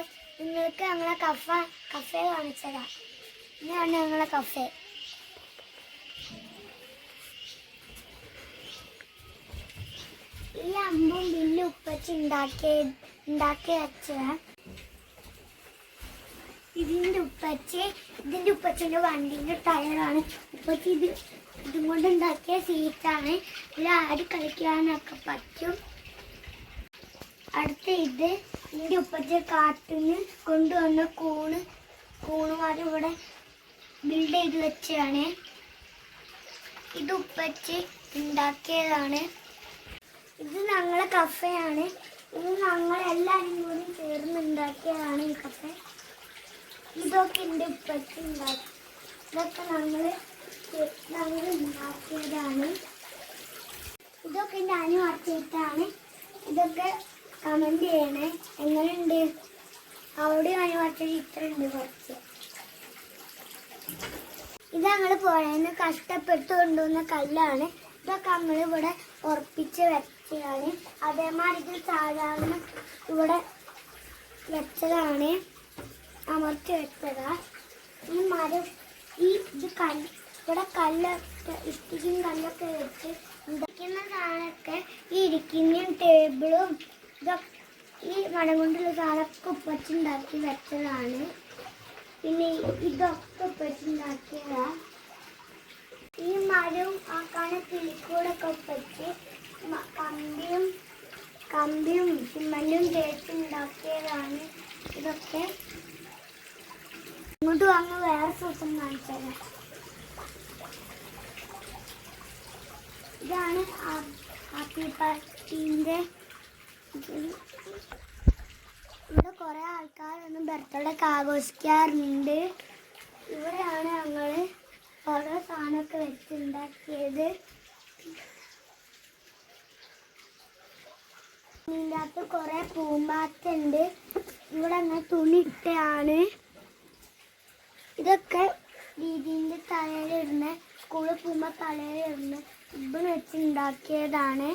Hi നിങ്ങൾക്ക് ഞങ്ങളെ കഫ cafe കാണിച്ചതാ. ഇതാണ് ഞങ്ങളെ കഫേ. ഈ അമ്പും ബില്ലും ഉപ്പച്ച് ഉണ്ടാക്കി ഉണ്ടാക്കി വെച്ചതാ ഇതിന്റെ ഉപ്പച്ച് ഇതിന്റെ ഉപ്പച്ചിന്റെ വണ്ടിന്റെ ടയറാണ്. ഉപ്പച്ച് ഇത് ഇതും കൊണ്ട് ഉണ്ടാക്കിയ സീറ്റാണ്. ഇതിൽ ആടി കളിക്കാനൊക്കെ പറ്റും. അടുത്ത ഇത് ഇതിന്റെ ഉപ്പത്തെ കാട്ടിന് കൊണ്ടുവന്ന കൂണ് കൂണുമാർ ഇവിടെ ബിൽഡ് ചെയ്ത് വെച്ചതാണ്. ഇത് ഉപ്പച്ച് ഉണ്ടാക്കിയതാണ്. ഇത് ഞങ്ങളെ കഫയാണ്. ഇത് ഞങ്ങളെല്ലാവരും കൂടി ചേർന്ന് ഉണ്ടാക്കിയതാണ് ഈ കഫ. ഇതൊക്കെ എന്റെ ഉപ്പച്ച് ഉണ്ടാക്കി. ഇതൊക്കെ ഞങ്ങൾ ഞങ്ങൾ ഉണ്ടാക്കിയതാണ്. ഇതൊക്കെ എന്റെ വർത്തിയിട്ടാണ് ഇതൊക്കെ കമന്റ് ചെയ്യണേ. എങ്ങനെയുണ്ട്? അവിടെ ആയി വരച്ച ചിത്രം ഉണ്ട് കുറച്ച്. ഇത് ഞങ്ങൾ പോയെന്ന് കഷ്ടപ്പെട്ട് കൊണ്ടുവന്ന കല്ലാണ്. ഇതൊക്കെ നമ്മൾ ഇവിടെ ഉറപ്പിച്ച് വെച്ചതാണ് അതേമാതിരി സാധാരണ ഇവിടെ വെച്ചതാണ്. അമർത്തി വെച്ചതാ. ഈ മരം ഈ ഇത് കല്ല് ഇവിടെ കല്ലൊക്കെ ഇഷ്ടിക്കും കല്ലൊക്കെ വെച്ച് ഉണ്ടാക്കുന്ന സാധനമൊക്കെ ഈ ഇരിക്കുന്ന ടേബിളും ഈ മരം കൊണ്ടുള്ള സാധനമൊക്കെ ഉപ്പച്ചുണ്ടാക്കി വെച്ചതാണ്. പിന്നെ ഇതൊക്കെ ഉപ്പച്ചുണ്ടാക്കിയതാ ഈ മരവും ആ കാണ കിളിക്കൂടൊക്കെ ഉപ്പച്ച് കമ്പിയും കമ്പിയും സിമ്മന്റും തേച്ച് ഉണ്ടാക്കിയതാണ് ഇതൊക്കെ. ഇങ്ങോട്ട് വന്ന് വേറെ സ്ഥലത്തും കാണിച്ചത്. ഇതാണ് ഹാപ്പി പാർട്ടീന്റെ ഇവിടെ കുറേ ആൾക്കാരൊന്നും ബർത്ത്ഡേ ഒക്കെ ആഘോഷിക്കാറുണ്ട്. ഇവിടെയാണ് ഞങ്ങൾ ഓരോ സാധനമൊക്കെ വെച്ചുണ്ടാക്കിയത്. ഇതിന്റെ അകത്ത് കുറേ പൂമ്പാറ്റുണ്ട് ഇവിടെ അങ്ങനെ തുണിയിട്ടാണ് ഇതൊക്കെ ദീദീന്റെ തലയിലിടുന്ന സ്കൂളിൽ പോകുമ്പോൾ തലയിലിടുന്ന ഇപ്പം വെച്ചുണ്ടാക്കിയതാണ്.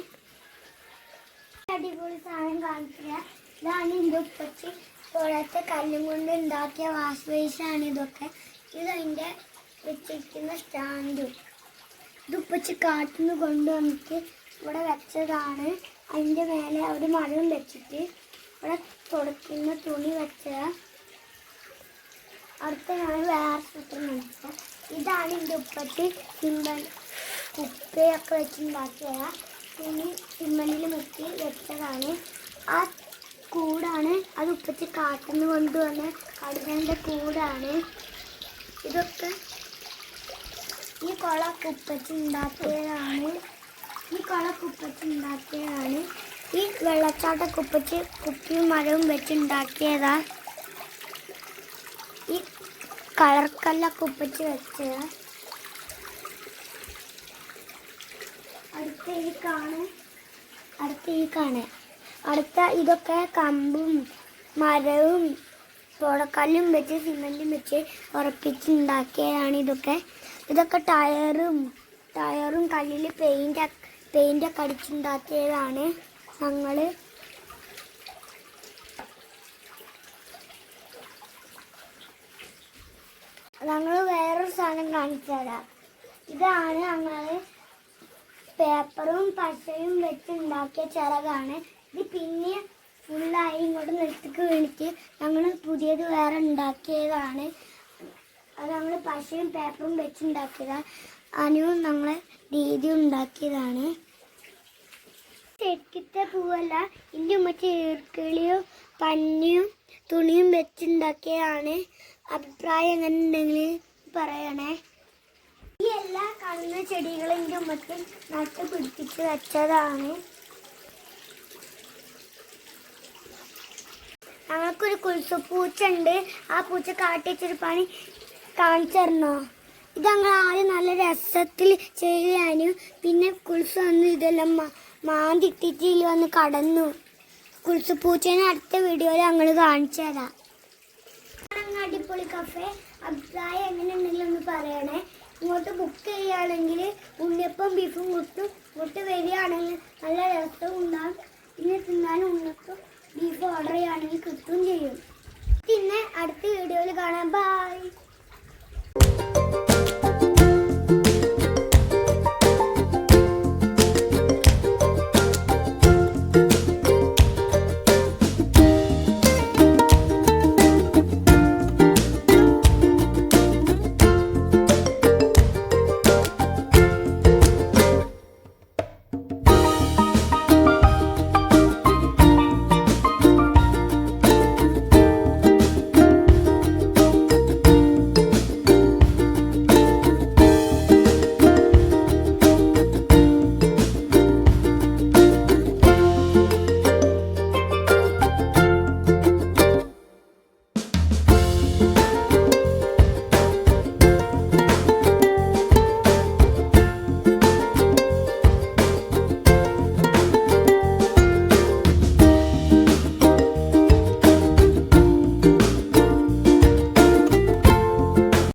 അടിപൊളി സാധനം കാണിക്കുക. ഇതാണ് എന്റെ ഉപ്പച്ചി. പുറത്തെ കല്ലും കൊണ്ട് ഉണ്ടാക്കിയ വാഷ് ബേസാണ് ഇതൊക്കെ. ഇതെന്റെ വെച്ചിരിക്കുന്ന സ്റ്റാൻഡും ഇത് ഉപ്പച്ചി കാട്ടിൽ നിന്ന് ഇവിടെ വെച്ചതാണ്. അതിന്റെ മേലെ ഒരു മരം വെച്ചിട്ട് ഇവിടെ തുടയ്ക്കുന്ന തുണി വെച്ചത് അടുത്ത ഞാൻ വേറെ സൂത്രം കാണിച്ചത് ഇതാണ് എന്റെ ഉപ്പച്ചി. കുപ്പയൊക്കെ വെച്ചുണ്ടാക്കിയതാ തുണി സിമ്മനിൽ മുക്കി വെച്ചതാണ്. ആ കൂടാണ് അത് ഉപ്പച്ച് കാട്ടിന്ന് കൊണ്ടുവന്ന കടുകന്റെ കൂടാണ്. ഇതൊക്കെ ഈ കുള കുപ്പച്ച് ഉണ്ടാക്കിയതാണ്. ഈ കുള കുപ്പച്ച് ഉണ്ടാക്കിയതാണ്. ഈ വെള്ളച്ചാട്ട കുപ്പച്ച് കുപ്പിയും മരവും വെച്ചുണ്ടാക്കിയതാണ് ഈ കളർക്കല്ല കുപ്പച്ച് വെച്ചതാ. അടുത്ത ഈ കാണ. അടുത്ത ഈ കാണ. അടുത്ത ഇതൊക്കെ കമ്പും മരവും പുഴക്കല്ലും വെച്ച് സിമെന്റും വെച്ച് ഉറപ്പിച്ചുണ്ടാക്കിയതാണ് ഇതൊക്കെ. ഇതൊക്കെ ടയറും ടയറും കല്ലിൽ പെയിന്റ് പെയിന്റൊക്കെ അടിച്ചുണ്ടാക്കിയതാണ് ഞങ്ങൾ ഞങ്ങൾ വേറൊരു സാധനം കാണിച്ചു തരാം ഇതാണ് ഞങ്ങൾ പേപ്പറും പശയും വെച്ച് ഉണ്ടാക്കിയ ചിറകാണ്. ഇത് പിന്നെ ഫുള്ളായി ഇങ്ങോട്ട് നിലത്തേക്ക് വീണിട്ട് ഞങ്ങൾ പുതിയത് വേറെ ഉണ്ടാക്കിയതാണ്. അത് ഞങ്ങൾ പശയും പേപ്പറും വെച്ചുണ്ടാക്കിയതാണ് അനുവും ഞങ്ങൾ രീതി ഉണ്ടാക്കിയതാണ്. ചെടിക്കത്തെ പൂവല്ല ഇന്റെ ഈർക്കിളിയും പന്നിയും തുണിയും വെച്ചുണ്ടാക്കിയതാണ്. അഭിപ്രായം എങ്ങനെ ഉണ്ടെങ്കിൽ പറയണേ. ഈ എല്ലാ കാണുന്ന ചെടികളും എന്റെ ഉമ്മക്ക് നട്ട് പിടിപ്പിച്ച് വെച്ചതാണ്. ഞങ്ങൾക്കൊരു കുൽസു പൂച്ച ഉണ്ട് ആ പൂച്ച കാട്ടിച്ചൊരു പണി കാണിച്ചു തരണോ? ഇത് ഞങ്ങൾ ആദ്യം നല്ല രസത്തിൽ ചെയ്യാനും പിന്നെ കുൽസു വന്ന് ഇതെല്ലാം മാന്തിട്ടിട്ട് ഇതിൽ വന്ന് കടന്നു. കുൽസു പൂച്ചേനെ അടുത്ത വീഡിയോയിൽ ഞങ്ങൾ കാണിച്ചു തരാം. അടിപൊളി കഫേ അഭിപ്രായം എങ്ങനെയുണ്ടെങ്കിലും ഒന്ന് പറയണേ. ഇങ്ങോട്ട് ബുക്ക് ചെയ്യുകയാണെങ്കിൽ ഉണ്ണിയപ്പം ബീഫും കിട്ടും. ഇങ്ങോട്ട് വരികയാണെങ്കിൽ നല്ല രസവും ഉണ്ടാകും പിന്നെ തിന്നാനും ഉണ്ണിയപ്പം ബീഫ് ഓർഡർ ചെയ്യുകയാണെങ്കിൽ കിട്ടുകയും ചെയ്യും. പിന്നെ അടുത്ത വീഡിയോയിൽ കാണാം. ബൈ